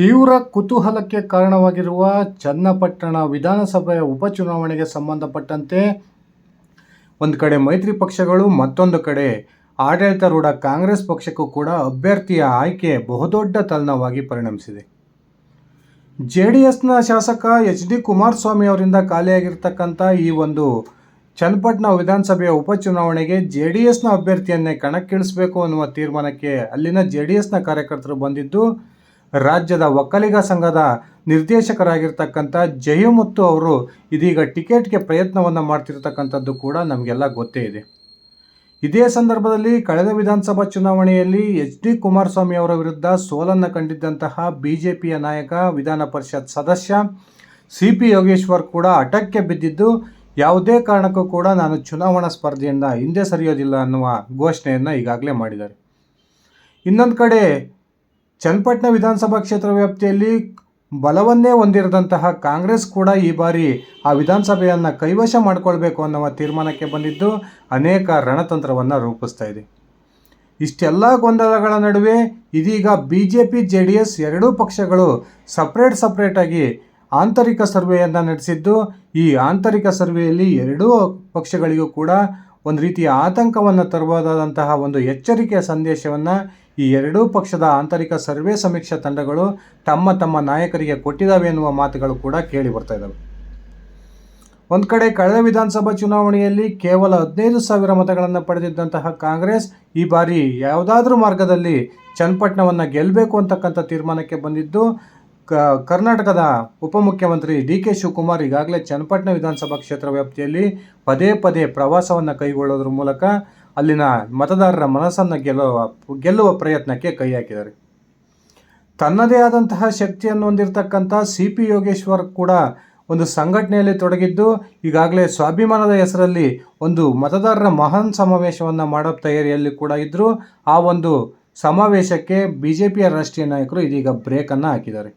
ತೀವ್ರ ಕುತೂಹಲಕ್ಕೆ ಕಾರಣವಾಗಿರುವ ಚನ್ನಪಟ್ಟಣ ವಿಧಾನಸಭೆಯ ಉಪಚುನಾವಣೆಗೆ ಸಂಬಂಧಪಟ್ಟಂತೆ ಒಂದು ಕಡೆ ಮೈತ್ರಿ ಪಕ್ಷಗಳು, ಮತ್ತೊಂದು ಕಡೆ ಆಡಳಿತಾರೂಢ ಕಾಂಗ್ರೆಸ್ ಪಕ್ಷಕ್ಕೂ ಕೂಡ ಅಭ್ಯರ್ಥಿಯ ಆಯ್ಕೆ ಬಹುದೊಡ್ಡ ತಲ್ಲಣವಾಗಿ ಪರಿಣಮಿಸಿದೆ. ಜೆ ಡಿ ಎಸ್ನ ಶಾಸಕ ಎಚ್ ಡಿ ಕುಮಾರಸ್ವಾಮಿ ಅವರಿಂದ ಖಾಲಿಯಾಗಿರ್ತಕ್ಕಂಥ ಈ ಒಂದು ಚನ್ನಪಟ್ಟಣ ವಿಧಾನಸಭೆಯ ಉಪಚುನಾವಣೆಗೆ ಜೆ ಡಿ ಎಸ್ನ ಅಭ್ಯರ್ಥಿಯನ್ನೇ ಕಣಕ್ಕಿಳಿಸಬೇಕು ಅನ್ನುವ ತೀರ್ಮಾನಕ್ಕೆ ಅಲ್ಲಿನ ಜೆ ಡಿ ಎಸ್ನ ಕಾರ್ಯಕರ್ತರು ಬಂದಿದ್ದು ರಾಜ್ಯದ ಒಕ್ಕಲಿಗ ಸಂಘದ ನಿರ್ದೇಶಕರಾಗಿರ್ತಕ್ಕಂಥ ಜಯಮುತ್ತು ಅವರು ಇದೀಗ ಟಿಕೆಟ್ಗೆ ಪ್ರಯತ್ನವನ್ನು ಮಾಡ್ತಿರ್ತಕ್ಕಂಥದ್ದು ಕೂಡ ನಮಗೆಲ್ಲ ಗೊತ್ತೇ ಇದೆ. ಇದೇ ಸಂದರ್ಭದಲ್ಲಿ ಕಳೆದ ವಿಧಾನಸಭಾ ಚುನಾವಣೆಯಲ್ಲಿ ಎಚ್ ಡಿ ಕುಮಾರಸ್ವಾಮಿ ಅವರ ವಿರುದ್ಧ ಸೋಲನ್ನು ಕಂಡಿದ್ದಂತಹ ಬಿ ಜೆ ಪಿಯ ನಾಯಕ, ವಿಧಾನ ಪರಿಷತ್ ಸದಸ್ಯ ಸಿ ಪಿ ಯೋಗೇಶ್ವರ್ ಕೂಡ ಹಠಕ್ಕೆ ಬಿದ್ದಿದ್ದು, ಯಾವುದೇ ಕಾರಣಕ್ಕೂ ಕೂಡ ನಾನು ಚುನಾವಣಾ ಸ್ಪರ್ಧೆಯಿಂದ ಹಿಂದೆ ಸರಿಯೋದಿಲ್ಲ ಅನ್ನುವ ಘೋಷಣೆಯನ್ನು ಈಗಾಗಲೇ ಮಾಡಿದ್ದಾರೆ. ಇನ್ನೊಂದು ಕಡೆ ಚನ್ನಪಟ್ಟಣ ವಿಧಾನಸಭಾ ಕ್ಷೇತ್ರ ವ್ಯಾಪ್ತಿಯಲ್ಲಿ ಬಲವನ್ನೇ ಹೊಂದಿರದಂತಹ ಕಾಂಗ್ರೆಸ್ ಕೂಡ ಈ ಬಾರಿ ಆ ವಿಧಾನಸಭೆಯನ್ನು ಕೈವಶ ಮಾಡಿಕೊಳ್ಬೇಕು ಅನ್ನುವ ತೀರ್ಮಾನಕ್ಕೆ ಬಂದಿದ್ದು ಅನೇಕ ರಣತಂತ್ರವನ್ನು ರೂಪಿಸ್ತಾ ಇದೆ. ಇಷ್ಟೆಲ್ಲ ಗೊಂದಲಗಳ ನಡುವೆ ಇದೀಗ B J P J D S ಎರಡೂ ಪಕ್ಷಗಳು ಸಪ್ರೇಟ್ ಸಪ್ರೇಟಾಗಿ ಆಂತರಿಕ ಸರ್ವೆಯನ್ನು ನಡೆಸಿದ್ದು, ಈ ಆಂತರಿಕ ಸರ್ವೆಯಲ್ಲಿ ಎರಡೂ ಪಕ್ಷಗಳಿಗೂ ಕೂಡ ಒಂದು ರೀತಿಯ ಆತಂಕವನ್ನು ತರಬಹುದಾದಂತಹ ಒಂದು ಎಚ್ಚರಿಕೆಯ ಸಂದೇಶವನ್ನು ಈ ಎರಡೂ ಪಕ್ಷದ ಆಂತರಿಕ ಸರ್ವೆ ಸಮೀಕ್ಷಾ ತಂಡಗಳು ತಮ್ಮ ತಮ್ಮ ನಾಯಕರಿಗೆ ಕೊಟ್ಟಿದ್ದಾವೆ ಎನ್ನುವ ಮಾತುಗಳು ಕೂಡ ಕೇಳಿ ಬರ್ತಾ ಇದ್ದಾವೆ ಒಂದು ಕಡೆ ಕಳೆದ ವಿಧಾನಸಭಾ ಚುನಾವಣೆಯಲ್ಲಿ ಕೇವಲ ಹದಿನೈದು ಸಾವಿರ ಮತಗಳನ್ನು ಪಡೆದಿದ್ದಂತಹ ಕಾಂಗ್ರೆಸ್ ಈ ಬಾರಿ ಯಾವುದಾದ್ರೂ ಮಾರ್ಗದಲ್ಲಿ ಚನ್ನಪಟ್ಟಣವನ್ನು ಗೆಲ್ಲಬೇಕು ಅಂತಕ್ಕಂಥ ತೀರ್ಮಾನಕ್ಕೆ ಬಂದಿದ್ದು ಕರ್ನಾಟಕದ ಉಪಮುಖ್ಯಮಂತ್ರಿ ಡಿ ಕೆ ಶಿವಕುಮಾರ್ ಈಗಾಗಲೇ ಚನ್ನಪಟ್ಟಣ ವಿಧಾನಸಭಾ ಕ್ಷೇತ್ರ ವ್ಯಾಪ್ತಿಯಲ್ಲಿ ಪದೇ ಪದೇ ಪ್ರವಾಸವನ್ನು ಕೈಗೊಳ್ಳೋದ್ರ ಮೂಲಕ ಅಲ್ಲಿನ ಮತದಾರರ ಮನಸ್ಸನ್ನು ಗೆಲ್ಲುವ ಗೆಲ್ಲುವ ಪ್ರಯತ್ನಕ್ಕೆ ಕೈ ಹಾಕಿದ್ದಾರೆ. ತನ್ನದೇ ಆದಂತಹ ಶಕ್ತಿಯನ್ನು ಹೊಂದಿರತಕ್ಕಂಥ ಸಿ ಪಿ ಯೋಗೇಶ್ವರ್ ಕೂಡ ಒಂದು ಸಂಘಟನೆಯಲ್ಲಿ ತೊಡಗಿದ್ದು, ಈಗಾಗಲೇ ಸ್ವಾಭಿಮಾನದ ಹೆಸರಲ್ಲಿ ಒಂದು ಮತದಾರರ ಮಹಾನ್ ಸಮಾವೇಶವನ್ನು ಮಾಡೋ ತಯಾರಿಯಲ್ಲಿ ಕೂಡ ಇದ್ದರು ಆ ಒಂದು ಸಮಾವೇಶಕ್ಕೆ ಬಿ ಜೆ ಪಿಯ ರಾಷ್ಟ್ರೀಯ ನಾಯಕರು ಇದೀಗ ಬ್ರೇಕನ್ನು ಹಾಕಿದ್ದಾರೆ.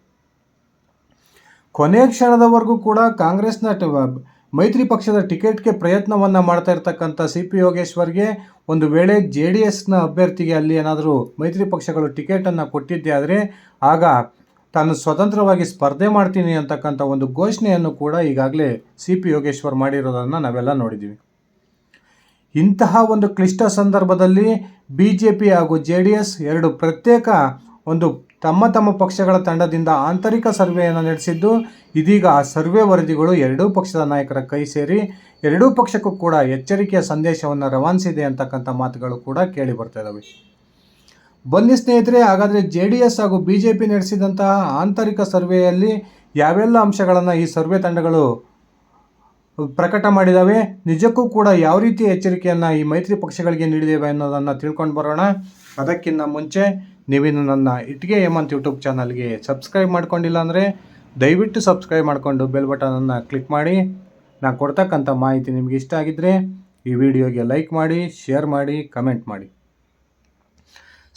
ಕೊನೆ ಕ್ಷಣದವರೆಗೂ ಕೂಡ ಕಾಂಗ್ರೆಸ್ನ ಮೈತ್ರಿ ಪಕ್ಷದ ಟಿಕೆಟ್ಗೆ ಪ್ರಯತ್ನವನ್ನು ಮಾಡ್ತಾ ಇರ್ತಕ್ಕಂಥ ಸಿ ಪಿ ಯೋಗೇಶ್ವರ್ಗೆ ಒಂದು ವೇಳೆ ಜೆ ಡಿ ಎಸ್ನ ಅಭ್ಯರ್ಥಿಗೆ ಅಲ್ಲಿ ಏನಾದರೂ ಮೈತ್ರಿ ಪಕ್ಷಗಳು ಟಿಕೆಟನ್ನು ಕೊಟ್ಟಿದ್ದೆ ಆದರೆ ಆಗ ತಾನು ಸ್ವತಂತ್ರವಾಗಿ ಸ್ಪರ್ಧೆ ಮಾಡ್ತೀನಿ ಅಂತಕ್ಕಂಥ ಒಂದು ಘೋಷಣೆಯನ್ನು ಕೂಡ ಈಗಾಗಲೇ ಸಿ ಪಿ ಯೋಗೇಶ್ವರ್ ಮಾಡಿರೋದನ್ನು ನಾವೆಲ್ಲ ನೋಡಿದ್ದೀವಿ ಇಂತಹ ಒಂದು ಕ್ಲಿಷ್ಟ ಸಂದರ್ಭದಲ್ಲಿ ಬಿ ಜೆ ಪಿ ಹಾಗೂ ಜೆ ಡಿ ಎಸ್ ಎರಡು ಪ್ರತ್ಯೇಕ ಒಂದು ತಮ್ಮ ತಮ್ಮ ಪಕ್ಷಗಳ ತಂಡದಿಂದ ಆಂತರಿಕ ಸರ್ವೆಯನ್ನು ನಡೆಸಿದ್ದು, ಇದೀಗ ಆ ಸರ್ವೆ ವರದಿಗಳು ಎರಡೂ ಪಕ್ಷದ ನಾಯಕರ ಕೈ ಸೇರಿ, ಎರಡೂ ಪಕ್ಷಕ್ಕೂ ಕೂಡ ಎಚ್ಚರಿಕೆಯ ಸಂದೇಶವನ್ನು ರವಾನಿಸಿದೆ ಅಂತಕ್ಕಂಥ ಮಾತುಗಳು ಕೂಡ ಕೇಳಿ ಬರ್ತಾ ಇದ್ದಾವೆ ಬನ್ನಿ ಸ್ನೇಹಿತರೆ, ಹಾಗಾದರೆ ಜೆ ಡಿ ಎಸ್ ಹಾಗೂ ಬಿ ಜೆ ಪಿ ನಡೆಸಿದಂತಹ ಆಂತರಿಕ ಸರ್ವೆಯಲ್ಲಿ ಯಾವೆಲ್ಲ ಅಂಶಗಳನ್ನು ಈ ಸರ್ವೆ ತಂಡಗಳು ಪ್ರಕಟ ಮಾಡಿದ್ದಾವೆ ನಿಜಕ್ಕೂ ಕೂಡ ಯಾವ ರೀತಿಯ ಎಚ್ಚರಿಕೆಯನ್ನು ಈ ಮೈತ್ರಿ ಪಕ್ಷಗಳಿಗೆ ನೀಡಿದ್ದೇವೆ ಅನ್ನೋದನ್ನು ತಿಳ್ಕೊಂಡು ಬರೋಣ. ಅದಕ್ಕಿಂತ ಮುಂಚೆ ನೀವಿನ್ನು ನನ್ನ ಇಟ್ಗೆ ಹೇಮಂತ್ ಯೂಟ್ಯೂಬ್ ಚಾನಲ್ಗೆ ಸಬ್ಸ್ಕ್ರೈಬ್ ಮಾಡ್ಕೊಂಡಿಲ್ಲ ಅಂದರೆ ದಯವಿಟ್ಟು ಸಬ್ಸ್ಕ್ರೈಬ್ ಮಾಡಿಕೊಂಡು ಬೆಲ್ ಬಟನನ್ನು ಕ್ಲಿಕ್ ಮಾಡಿ. ನಾನು ಕೊಡ್ತಕ್ಕಂಥ ಮಾಹಿತಿ ನಿಮಗೆ ಇಷ್ಟ ಆಗಿದ್ದರೆ ಈ ವಿಡಿಯೋಗೆ ಲೈಕ್ ಮಾಡಿ, ಶೇರ್ ಮಾಡಿ, ಕಮೆಂಟ್ ಮಾಡಿ.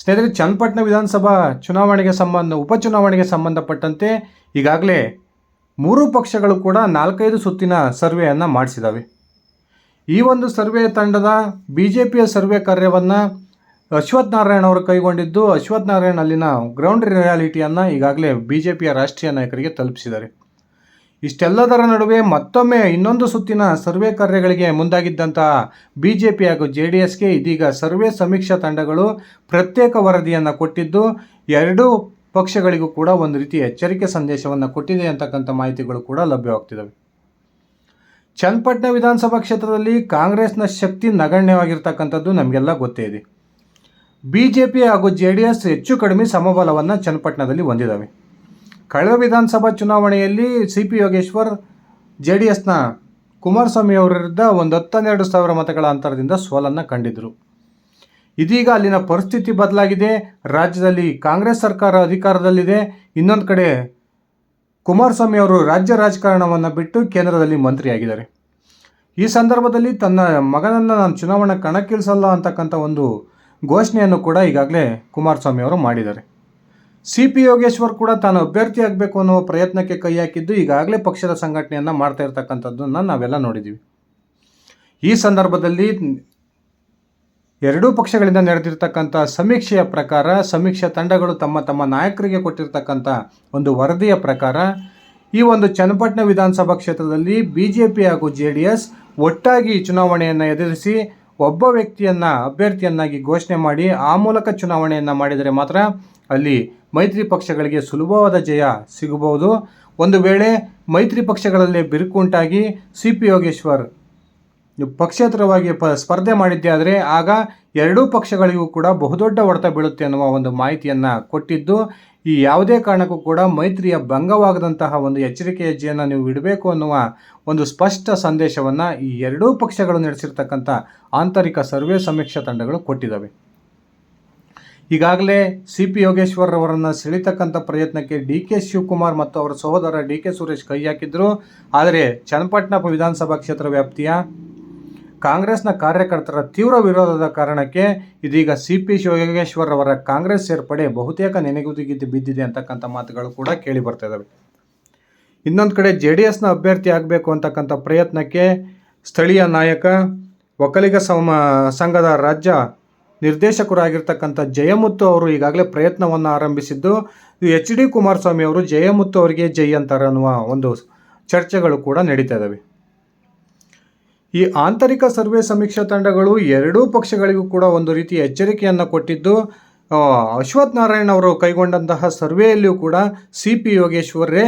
ಸ್ನೇಹಿತರೆ, ಚನ್ನಪಟ್ಟಣ ವಿಧಾನಸಭಾ ಚುನಾವಣೆಗೆ ಸಂಬಂಧ ಉಪಚುನಾವಣೆಗೆ ಸಂಬಂಧಪಟ್ಟಂತೆ ಈಗಾಗಲೇ ಮೂರು ಪಕ್ಷಗಳು ಕೂಡ ನಾಲ್ಕೈದು ಸುತ್ತಿನ ಸರ್ವೆಯನ್ನು ಮಾಡಿಸಿದ್ದಾವೆ ಈ ಒಂದು ಸರ್ವೆ ತಂಡದ ಬಿ ಜೆ ಪಿಯ ಸರ್ವೆ ಕಾರ್ಯವನ್ನು ಅಶ್ವಥ್ ನಾರಾಯಣ್ ಅವರು ಕೈಗೊಂಡಿದ್ದು ಅಶ್ವಥ್ ನಾರಾಯಣ್ ಅಲ್ಲಿನ ಗ್ರೌಂಡ್ ರಿಯಾಲಿಟಿಯನ್ನು ಈಗಾಗಲೇ ಬಿ ಜೆ ಪಿಯ ರಾಷ್ಟ್ರೀಯ ನಾಯಕರಿಗೆ ತಲುಪಿಸಿದ್ದಾರೆ. ಇಷ್ಟೆಲ್ಲದರ ನಡುವೆ ಮತ್ತೊಮ್ಮೆ ಇನ್ನೊಂದು ಸುತ್ತಿನ ಸರ್ವೆ ಕಾರ್ಯಗಳಿಗೆ ಮುಂದಾಗಿದ್ದಂತಹ ಬಿ ಜೆ ಪಿ ಹಾಗೂ ಜೆ ಡಿ ಎಸ್ಗೆ ಇದೀಗ ಸರ್ವೆ ಸಮೀಕ್ಷಾ ತಂಡಗಳು ಪ್ರತ್ಯೇಕ ವರದಿಯನ್ನು ಕೊಟ್ಟಿದ್ದು, ಎರಡೂ ಪಕ್ಷಗಳಿಗೂ ಕೂಡ ಒಂದು ರೀತಿ ಎಚ್ಚರಿಕೆ ಸಂದೇಶವನ್ನು ಕೊಟ್ಟಿದೆ ಅಂತಕ್ಕಂಥ ಮಾಹಿತಿಗಳು ಕೂಡ ಲಭ್ಯವಾಗ್ತಿದ್ದಾವೆ ಚನ್ನಪಟ್ಟಣ ವಿಧಾನಸಭಾ ಕ್ಷೇತ್ರದಲ್ಲಿ ಕಾಂಗ್ರೆಸ್ನ ಶಕ್ತಿ ನಗಣ್ಯವಾಗಿರ್ತಕ್ಕಂಥದ್ದು ನಮಗೆಲ್ಲ ಗೊತ್ತೇ ಇದೆ. ಬಿ ಜೆ ಪಿ ಹಾಗೂ ಜೆ ಡಿ ಎಸ್ ಹೆಚ್ಚು ಕಡಿಮೆ ಸಮಬಲವನ್ನು ಚನ್ನಪಟ್ಟಣದಲ್ಲಿ ಹೊಂದಿದ್ದಾವೆ ಕಳೆದ ವಿಧಾನಸಭಾ ಚುನಾವಣೆಯಲ್ಲಿ C P Yogeshwar J D ಎಸ್ನ ಕುಮಾರಸ್ವಾಮಿ ಅವರ ವಿರುದ್ಧ ಒಂದು ಹತ್ತನ್ನೆರಡು ಸಾವಿರ ಮತಗಳ ಅಂತರದಿಂದ ಸೋಲನ್ನು ಕಂಡಿದ್ದರು ಇದೀಗ ಅಲ್ಲಿನ ಪರಿಸ್ಥಿತಿ ಬದಲಾಗಿದೆ. ರಾಜ್ಯದಲ್ಲಿ ಕಾಂಗ್ರೆಸ್ ಸರ್ಕಾರ ಅಧಿಕಾರದಲ್ಲಿದೆ. ಇನ್ನೊಂದು ಕಡೆ ಕುಮಾರಸ್ವಾಮಿ ಅವರು ರಾಜ್ಯ ರಾಜಕಾರಣವನ್ನು ಬಿಟ್ಟು ಕೇಂದ್ರದಲ್ಲಿ ಮಂತ್ರಿಯಾಗಿದ್ದಾರೆ. ಈ ಸಂದರ್ಭದಲ್ಲಿ ತನ್ನ ಮಗನನ್ನು ನಾನು ಚುನಾವಣೆ ಕಣಕ್ಕಿಳಿಸಲ್ಲ ಅಂತಕ್ಕಂಥ ಒಂದು ಘೋಷಣೆಯನ್ನು ಕೂಡ ಈಗಾಗಲೇ ಕುಮಾರಸ್ವಾಮಿ ಅವರು ಮಾಡಿದ್ದಾರೆ. ಸಿ ಪಿ ಯೋಗೇಶ್ವರ್ ಕೂಡ ತಾನು ಅಭ್ಯರ್ಥಿ ಆಗಬೇಕು ಅನ್ನೋ ಪ್ರಯತ್ನಕ್ಕೆ ಕೈ ಹಾಕಿದ್ದು ಈಗಾಗಲೇ ಪಕ್ಷದ ಸಂಘಟನೆಯನ್ನು ಮಾಡ್ತಾ ಇರ್ತಕ್ಕಂಥದ್ದನ್ನು ನಾವೆಲ್ಲ ನೋಡಿದ್ದೀವಿ. ಈ ಸಂದರ್ಭದಲ್ಲಿ ಎರಡೂ ಪಕ್ಷಗಳಿಂದ ನಡೆದಿರ್ತಕ್ಕಂಥ ಸಮೀಕ್ಷೆಯ ಪ್ರಕಾರ, ಸಮೀಕ್ಷಾ ತಂಡಗಳು ತಮ್ಮ ತಮ್ಮ ನಾಯಕರಿಗೆ ಕೊಟ್ಟಿರ್ತಕ್ಕಂಥ ಒಂದು ವರದಿಯ ಪ್ರಕಾರ, ಈ ಒಂದು ಚನ್ನಪಟ್ಟಣ ವಿಧಾನಸಭಾ ಕ್ಷೇತ್ರದಲ್ಲಿ ಬಿ ಜೆ ಪಿ ಹಾಗೂ ಜೆ ಡಿ ಎಸ್ ಒಟ್ಟಾಗಿ ಚುನಾವಣೆಯನ್ನು ಎದುರಿಸಿ ಒಬ್ಬ ವ್ಯಕ್ತಿಯನ್ನು ಅಭ್ಯರ್ಥಿಯನ್ನಾಗಿ ಘೋಷಣೆ ಮಾಡಿ ಆ ಮೂಲಕ ಚುನಾವಣೆಯನ್ನು ಮಾಡಿದರೆ ಮಾತ್ರ ಅಲ್ಲಿ ಮೈತ್ರಿ ಪಕ್ಷಗಳಿಗೆ ಸುಲಭವಾದ ಜಯ ಸಿಗಬಹುದು. ಒಂದು ವೇಳೆ ಮೈತ್ರಿ ಪಕ್ಷಗಳಲ್ಲಿ ಬಿರುಕುಂಟಾಗಿ ಸಿ ಪಿ ಯೋಗೇಶ್ವರ್ ಪಕ್ಷೇತರವಾಗಿ ಪ ಸ್ಪರ್ಧೆ ಮಾಡಿದ್ದೆ ಆದರೆ ಆಗ ಎರಡೂ ಪಕ್ಷಗಳಿಗೂ ಕೂಡ ಬಹುದೊಡ್ಡ ಹೊಡೆತ ಬೀಳುತ್ತೆ ಅನ್ನುವ ಒಂದು ಮಾಹಿತಿಯನ್ನು ಕೊಟ್ಟಿದ್ದು. ಈ ಯಾವುದೇ ಕಾರಣಕ್ಕೂ ಕೂಡ ಮೈತ್ರಿಯ ಭಂಗವಾಗದಂತಹ ಒಂದು ಎಚ್ಚರಿಕೆ ಹೆಜ್ಜೆಯನ್ನು ನೀವು ಇಡಬೇಕು ಅನ್ನುವ ಒಂದು ಸ್ಪಷ್ಟ ಸಂದೇಶವನ್ನು ಈ ಎರಡೂ ಪಕ್ಷಗಳು ನಡೆಸಿರ್ತಕ್ಕಂಥ ಆಂತರಿಕ ಸರ್ವೆ ಸಮೀಕ್ಷಾ ತಂಡಗಳು ಕೊಟ್ಟಿದ್ದಾವೆ. ಈಗಾಗಲೇ ಸಿ ಪಿ ಯೋಗೇಶ್ವರ್ ಅವರನ್ನು ಸೆಳಿತಕ್ಕಂಥ ಪ್ರಯತ್ನಕ್ಕೆ ಡಿ ಕೆ ಶಿವಕುಮಾರ್ ಮತ್ತು ಅವರ ಸಹೋದರ ಡಿ ಕೆ ಸುರೇಶ್ ಕೈ ಹಾಕಿದ್ರು. ಆದರೆ ಚನ್ನಪಟ್ಟಣ ವಿಧಾನಸಭಾ ಕ್ಷೇತ್ರ ವ್ಯಾಪ್ತಿಯ ಕಾಂಗ್ರೆಸ್ನ ಕಾರ್ಯಕರ್ತರ ತೀವ್ರ ವಿರೋಧದ ಕಾರಣಕ್ಕೆ ಇದೀಗ ಸಿ ಪಿ ಯೋಗೇಶ್ವರ್ ಅವರ ಕಾಂಗ್ರೆಸ್ ಸೇರ್ಪಡೆ ಬಹುತೇಕ ನೆನೆಗುದಿಗಿದ್ದು ಬಿದ್ದಿದೆ ಅಂತಕ್ಕಂಥ ಮಾತುಗಳು ಕೂಡ ಕೇಳಿ ಬರ್ತಾ ಇದ್ದಾವೆ ಇನ್ನೊಂದು ಕಡೆ ಜೆ ಡಿ ಎಸ್ನ ಅಭ್ಯರ್ಥಿ ಆಗಬೇಕು ಅಂತಕ್ಕಂಥ ಪ್ರಯತ್ನಕ್ಕೆ ಸ್ಥಳೀಯ ನಾಯಕ, ಒಕ್ಕಲಿಗ ಸಮ, ಸಂಘದ ರಾಜ್ಯ ನಿರ್ದೇಶಕರಾಗಿರ್ತಕ್ಕಂಥ ಜಯಮುತ್ತು ಅವರು ಈಗಾಗಲೇ ಪ್ರಯತ್ನವನ್ನು ಆರಂಭಿಸಿದ್ದು, ಎಚ್ ಡಿ ಕುಮಾರಸ್ವಾಮಿ ಅವರು ಜಯಮುತ್ತು ಅವರಿಗೆ ಜೈ ಅಂತಾರೆ ಅನ್ನುವ ಒಂದು ಚರ್ಚೆಗಳು ಕೂಡ ನಡೀತಾ ಇದ್ದಾವೆ ಈ ಆಂತರಿಕ ಸರ್ವೆ ಸಮೀಕ್ಷಾ ತಂಡಗಳು ಎರಡೂ ಪಕ್ಷಗಳಿಗೂ ಕೂಡ ಒಂದು ರೀತಿ ಎಚ್ಚರಿಕೆಯನ್ನು ಕೊಟ್ಟಿದ್ದು ಅಶ್ವಥ್ ನಾರಾಯಣ್ ಅವರು ಕೈಗೊಂಡಂತಹ ಸರ್ವೆಯಲ್ಲಿಯೂ ಕೂಡ ಸಿ ಪಿ ಯೋಗೇಶ್ವರೇ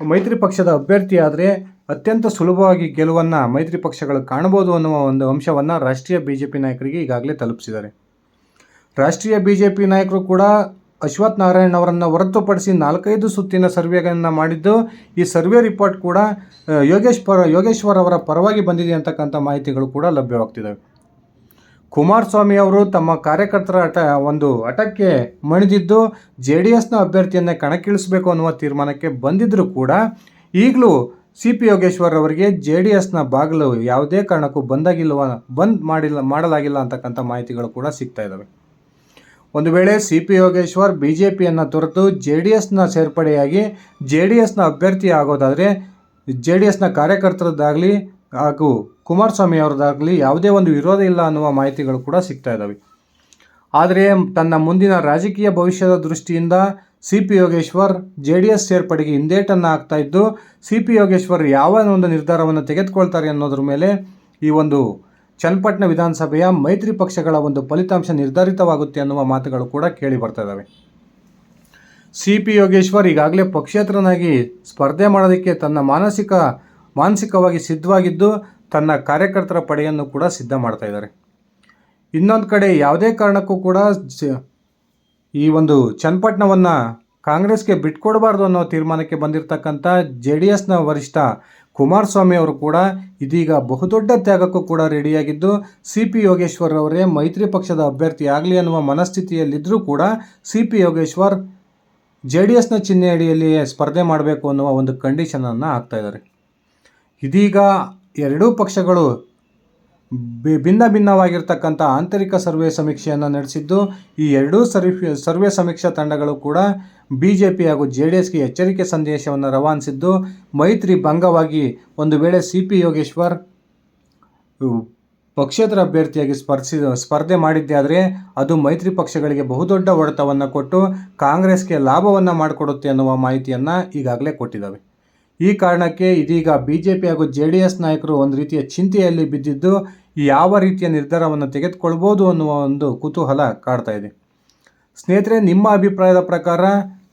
ಮೈತ್ರಿ ಪಕ್ಷದ ಅಭ್ಯರ್ಥಿಯಾದರೆ ಅತ್ಯಂತ ಸುಲಭವಾಗಿ ಗೆಲುವನ್ನು ಮೈತ್ರಿ ಪಕ್ಷಗಳು ಕಾಣಬಹುದು ಅನ್ನುವ ಒಂದು ಅಂಶವನ್ನು ರಾಷ್ಟ್ರೀಯ ಬಿ ಜೆ ಪಿ ನಾಯಕರಿಗೆ ಈಗಾಗಲೇ ತಲುಪಿಸಿದ್ದಾರೆ. ರಾಷ್ಟ್ರೀಯ ಬಿ ಜೆ ಪಿ ನಾಯಕರು ಕೂಡ ಅಶ್ವಥ್ ನಾರಾಯಣ್ ಅವರನ್ನು ಹೊರತುಪಡಿಸಿ ನಾಲ್ಕೈದು ಸುತ್ತಿನ ಸರ್ವೆಗಳನ್ನು ಮಾಡಿದ್ದು, ಈ ಸರ್ವೆ ರಿಪೋರ್ಟ್ ಕೂಡ ಯೋಗೇಶ್ವರ ಯೋಗೇಶ್ವರ್ ಅವರ ಪರವಾಗಿ ಬಂದಿದೆ ಅಂತಕ್ಕಂಥ ಮಾಹಿತಿಗಳು ಕೂಡ ಲಭ್ಯವಾಗ್ತಿದ್ದಾವೆ ಕುಮಾರಸ್ವಾಮಿ ಅವರು ತಮ್ಮ ಕಾರ್ಯಕರ್ತರ ಅಟ, ಒಂದು ಅಟಕ್ಕೆ ಮಣಿದಿದ್ದು, ಜೆ ಡಿ ಎಸ್ನ ಅಭ್ಯರ್ಥಿಯನ್ನೇ ಕಣಕ್ಕಿಳಿಸಬೇಕು ಅನ್ನುವ ತೀರ್ಮಾನಕ್ಕೆ ಬಂದಿದ್ದರೂ ಕೂಡ, ಈಗಲೂ ಸಿ ಪಿ ಯೋಗೇಶ್ವರ್ ಅವರಿಗೆ ಜೆ ಡಿ ಎಸ್ನ ಬಾಗಿಲು ಯಾವುದೇ ಕಾರಣಕ್ಕೂ ಬಂದಾಗಿಲ್ವ ಬಂದ್ ಮಾಡಿಲ್ಲ, ಮಾಡಲಾಗಿಲ್ಲ ಅಂತಕ್ಕಂಥ ಮಾಹಿತಿಗಳು ಕೂಡ ಸಿಗ್ತಾ ಇದ್ದಾವೆ ಒಂದು ವೇಳೆ C P Yogeshwar B J ಪಿಯನ್ನು ತೊರೆದು ಜೆ ಡಿ ಎಸ್ನ ಸೇರ್ಪಡೆಯಾಗಿ ಜೆ ಡಿ ಎಸ್ನ ಅಭ್ಯರ್ಥಿ ಆಗೋದಾದರೆ ಜೆ ಡಿ ಎಸ್ನ ಕಾರ್ಯಕರ್ತರದ್ದಾಗಲಿ ಹಾಗೂ ಕುಮಾರಸ್ವಾಮಿ ಅವರದ್ದಾಗಲಿ ಯಾವುದೇ ಒಂದು ವಿರೋಧ ಇಲ್ಲ ಅನ್ನುವ ಮಾಹಿತಿಗಳು ಕೂಡ ಸಿಗ್ತಾ ಇದ್ದಾವೆ ಆದರೆ ತನ್ನ ಮುಂದಿನ ರಾಜಕೀಯ ಭವಿಷ್ಯದ ದೃಷ್ಟಿಯಿಂದ C P Yogeshwar J D S ಸೇರ್ಪಡೆಗೆ ಹಿಂದೇಟನ್ನು ಹಾಕ್ತಾ ಇದ್ದು ಸಿ ಪಿ ಯೋಗೇಶ್ವರ್ ಯಾವ ಒಂದು ನಿರ್ಧಾರವನ್ನು ತೆಗೆದುಕೊಳ್ತಾರೆ ಅನ್ನೋದ್ರ ಮೇಲೆ ಈ ಒಂದು ಚನ್ನಪಟ್ಟಣ ವಿಧಾನಸಭೆಯ ಮೈತ್ರಿ ಪಕ್ಷಗಳ ಒಂದು ಫಲಿತಾಂಶ ನಿರ್ಧಾರಿತವಾಗುತ್ತೆ ಅನ್ನುವ ಮಾತುಗಳು ಕೂಡ ಕೇಳಿ ಬರ್ತಾ ಇದ್ದಾವೆ ಸಿ ಪಿ ಯೋಗೇಶ್ವರ್ ಈಗಾಗಲೇ ಪಕ್ಷೇತರನಾಗಿ ಸ್ಪರ್ಧೆ ಮಾಡೋದಕ್ಕೆ ತನ್ನ ಮಾನಸಿಕ, ಮಾನಸಿಕವಾಗಿ ಸಿದ್ಧವಾಗಿದ್ದು ತನ್ನ ಕಾರ್ಯಕರ್ತರ ಪಡೆಯನ್ನು ಕೂಡ ಸಿದ್ಧ ಮಾಡ್ತಾ ಇದ್ದಾರೆ. ಇನ್ನೊಂದು ಕಡೆ ಯಾವುದೇ ಕಾರಣಕ್ಕೂ ಕೂಡ ಈ ಒಂದು ಚನ್ನಪಟ್ಟಣವನ್ನು ಕಾಂಗ್ರೆಸ್ಗೆ ಬಿಟ್ಕೊಡಬಾರ್ದು ಅನ್ನೋ ತೀರ್ಮಾನಕ್ಕೆ ಬಂದಿರತಕ್ಕಂಥ ಜೆ ಡಿ ಎಸ್ನ ವರಿಷ್ಠ ಕುಮಾರಸ್ವಾಮಿ ಅವರು ಕೂಡ ಇದೀಗ ಬಹುದೊಡ್ಡ ತ್ಯಾಗಕ್ಕೂ ಕೂಡ ರೆಡಿಯಾಗಿದ್ದು ಸಿ ಪಿ ಯೋಗೇಶ್ವರ್ ಅವರೇ ಮೈತ್ರಿ ಪಕ್ಷದ ಅಭ್ಯರ್ಥಿ ಆಗಲಿ ಅನ್ನುವ ಮನಸ್ಥಿತಿಯಲ್ಲಿದ್ದರೂ ಕೂಡ C P Yogeshwar J D ಎಸ್ನ ಚಿಹ್ನೆ ಅಡಿಯಲ್ಲಿ ಸ್ಪರ್ಧೆ ಮಾಡಬೇಕು ಅನ್ನುವ ಒಂದು ಕಂಡೀಷನನ್ನು ಹಾಕ್ತಾ ಇದ್ದಾರೆ. ಇದೀಗ ಎರಡೂ ಪಕ್ಷಗಳು ಭಿನ್ನ ಭಿನ್ನವಾಗಿರ್ತಕ್ಕಂಥ ಆಂತರಿಕ ಸರ್ವೆ ಸಮೀಕ್ಷೆಯನ್ನು ನಡೆಸಿದ್ದು ಈ ಎರಡೂ ಸರ್ವೆ ಸರ್ವೆ ಸಮೀಕ್ಷಾ ತಂಡಗಳು ಕೂಡ ಬಿ ಜೆ ಪಿ ಹಾಗೂ ಜೆ ಡಿ ಎಸ್ಗೆ ಎಚ್ಚರಿಕೆ ಸಂದೇಶವನ್ನು ರವಾನಿಸಿದ್ದು, ಮೈತ್ರಿ ಭಂಗವಾಗಿ ಒಂದು ವೇಳೆ ಸಿ ಪಿ ಯೋಗೇಶ್ವರ್ ಪಕ್ಷೇತರ ಅಭ್ಯರ್ಥಿಯಾಗಿ ಸ್ಪರ್ಧಿ ಸ್ಪರ್ಧೆ ಮಾಡಿದ್ದೇ ಆದರೆ ಅದು ಮೈತ್ರಿ ಪಕ್ಷಗಳಿಗೆ ಬಹುದೊಡ್ಡ ಹೊಡೆತವನ್ನು ಕೊಟ್ಟು ಕಾಂಗ್ರೆಸ್ಗೆ ಲಾಭವನ್ನು ಮಾಡಿಕೊಡುತ್ತೆ ಅನ್ನುವ ಮಾಹಿತಿಯನ್ನು ಈಗಾಗಲೇ ಕೊಟ್ಟಿದ್ದಾವೆ. ಈ ಕಾರಣಕ್ಕೆ ಇದೀಗ ಬಿ ಜೆ ಪಿ ಹಾಗೂ ಜೆ ಡಿ ಎಸ್ ನಾಯಕರು ಒಂದು ರೀತಿಯ ಚಿಂತೆಯಲ್ಲಿ ಬಿದ್ದಿದ್ದು, ಯಾವ ರೀತಿಯ ನಿರ್ಧಾರವನ್ನು ತೆಗೆದುಕೊಳ್ಬೋದು ಅನ್ನುವ ಒಂದು ಕುತೂಹಲ ಕಾಡ್ತಾ ಇದೆ. ಸ್ನೇಹಿತರೆ, ನಿಮ್ಮ ಅಭಿಪ್ರಾಯದ ಪ್ರಕಾರ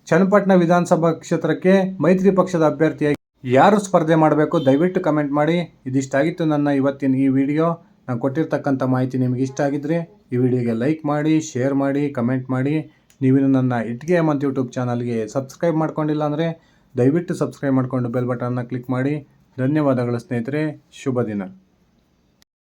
ಚನ್ನಪಟ್ಟಣ ವಿಧಾನಸಭಾ ಕ್ಷೇತ್ರಕ್ಕೆ ಮೈತ್ರಿ ಪಕ್ಷದ ಅಭ್ಯರ್ಥಿಯಾಗಿ ಯಾರು ಸ್ಪರ್ಧೆ ಮಾಡಬೇಕು, ದಯವಿಟ್ಟು ಕಮೆಂಟ್ ಮಾಡಿ. ಇದಿಷ್ಟಾಗಿತ್ತು ನನ್ನ ಇವತ್ತಿನ ಈ ವಿಡಿಯೋ. ನಾನು ಕೊಟ್ಟಿರ್ತಕ್ಕಂಥ ಮಾಹಿತಿ ನಿಮಗೆ ಇಷ್ಟ ಆಗಿದ್ರೆ ಈ ವಿಡಿಯೋಗೆ ಲೈಕ್ ಮಾಡಿ, ಶೇರ್ ಮಾಡಿ, ಕಮೆಂಟ್ ಮಾಡಿ. ನೀವಿನ್ನು ನನ್ನ ಇಟ್ಗೆ ಮಂತ್ ಯೂಟ್ಯೂಬ್ ಚಾನಲ್ಗೆ ಸಬ್ಸ್ಕ್ರೈಬ್ ಮಾಡ್ಕೊಂಡಿಲ್ಲ ಅಂದರೆ ದಯವಿಟ್ಟು ಸಬ್ಸ್ಕ್ರೈಬ್ ಮಾಡಿಕೊಂಡು ಬೆಲ್ ಬಟನ್ನ ಕ್ಲಿಕ್ ಮಾಡಿ. ಧನ್ಯವಾದಗಳು ಸ್ನೇಹಿತರೆ, ಶುಭ ದಿನ.